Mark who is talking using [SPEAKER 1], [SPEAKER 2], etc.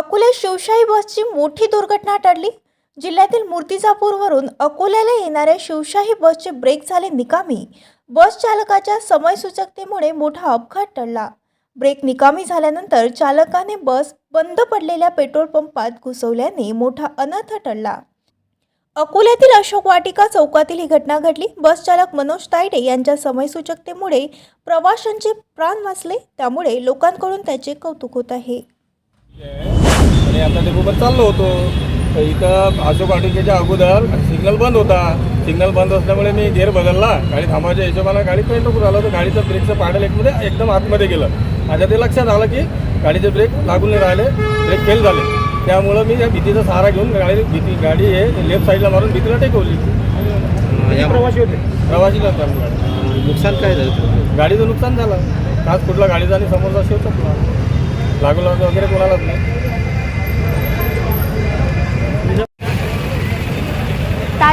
[SPEAKER 1] अकोल्यात शिवशाही बसची मोठी दुर्घटना टळली. जिल्ह्यातील मूर्तिजापूरवरून अकोल्याला येणाऱ्या शिवशाही बसचे ब्रेक झाले निकामी. बस चालकाच्या समयसूचकतेमुळे मोठा अपघात टळला. ब्रेक निकामी झाल्यानंतर चालकाने बस बंद पडलेल्या पेट्रोल पंपात घुसवल्याने मोठा अनर्थ टळला. अकोल्यातील अशोक वाटिका चौकातील ही घटना घडली. बस चालक मनोज तायडे यांच्या समयसूचकतेमुळे प्रवाशांचे प्राण वाचले. त्यामुळे लोकांकडून त्याचे कौतुक होत आहे.
[SPEAKER 2] आता ते सोबत चाललो होतो. तर इथं अशोक वाटिकेच्या अगोदर सिग्नल बंद होता. सिग्नल बंद असल्यामुळे मी गेअर बदलला. गाडी थांबायच्या हिशोबानं गाडी पेंट नको झालं तर गाडीचं ब्रेकचं पाडल एकमध्ये एकदम आतमध्ये गेलं. माझ्या ते लक्षात आलं की गाडीचे ब्रेक लागून नाही राहिले. ब्रेक फेल झाले. त्यामुळं मी या भीतीचा सहारा घेऊन गाडी भीती गाडी हे लेफ्ट साईडला मारून भीतीला टेकवली. प्रवासी होते. प्रवासी.
[SPEAKER 3] नुकसान काय झालं
[SPEAKER 2] गाडीचं नुकसान झालं. काच फुटला गाडीचा आणि समोरचा शिव चकला लागू लागू वगैरे कोणालाच नाही.